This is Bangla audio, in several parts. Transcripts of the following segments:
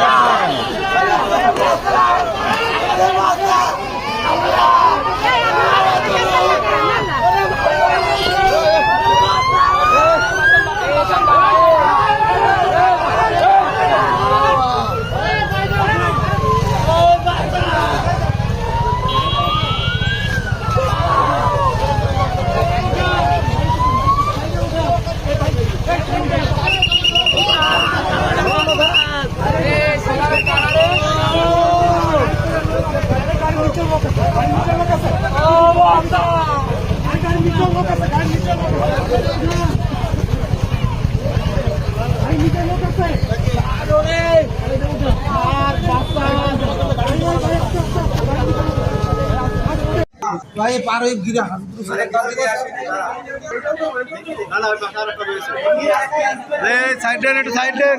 감사합니다. ভাই পার হয়ে গিরা। সাইড দেন একটু সাইড দেন।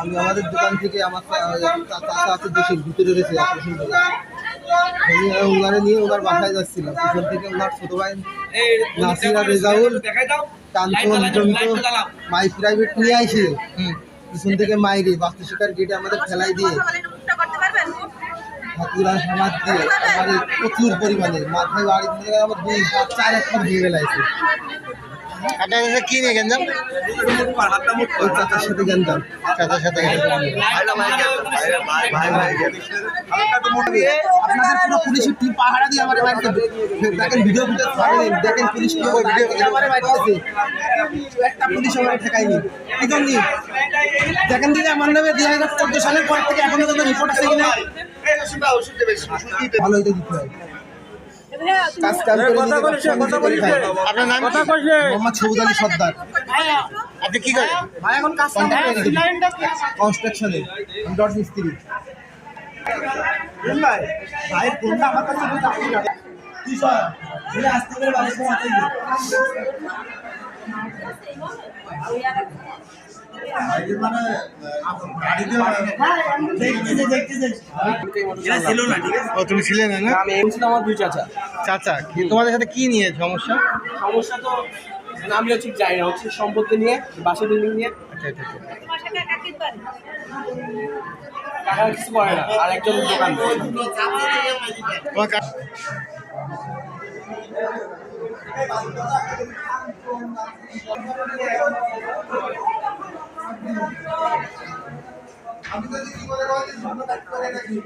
আমি আমাদের দোকান থেকে আমার চাচা আছে দেশের ভিতরে রয়েছে অপারেশন আমি ওনারে নিয়ে ওনার বাসায় যাচ্ছিলাম। পিছন থেকে ওনার ছোট ভাই নাসিরা রেজাউল কাঞ্চন জমিত মাই প্রাইভেট নিয়ে আইসে পিছন থেকে মাইরে বাস্তু শিকার গেটে আমাদের ফেলাই দিয়ে। হাতুরা হামাত দিয়ে আমার প্রচুর পরিমাণে। মাথায় বাড়ি দিয়ে আমার দুই চার একটা ভেঙে ফেলাইছে। আপনার কাছে কি নিয়ে গেঞ্জাম? চাচার সাথে গেন্দাম চাচার সাথে আপনাদের পুরো পুলিশের টিম পাহারা দিয়ে আমার বাড়িতে দেখেন ভিডিও ফুটেজ দেখেন পুলিশ কি করে ভিডিও ফুটেজ আমার বাড়িতে একটা পুলিশ আমার ঠেকায়নি। কি জন্য দেখেন দিদি আমার নামে দুই হাজার চোদ্দ সালের পর থেকে এখনও কোনো রিপোর্ট আছে কিনা? ভালো হইতে দিতে হয়। কাজ কাম করে নিজে ব্যবসা নিজে করে খায়। আপনার নাম কি? মোহাম্মদ সবুজ আলী সর্দার আপনি কি করেন? কনস্ট্রাকশনে। ডট মিস্ত্রি। ভাই ফোনটা আমার কাছে ও তুমি ছিলে না না? আমি এম ছিলাম আমার দুই চাচা। চাচা কি তোমাদের সাথে কি নিয়ে সমস্যা? সমস্যা তো মানে আমি হচ্ছে যাই না হচ্ছে সম্পত্তি নিয়ে বাসা বিল্ডিং নিয়ে। আচ্ছা আচ্ছা আচ্ছা। টাকা কিছু করে না আর একজন দোকান তোমার আমি যদি কি বলে রাখি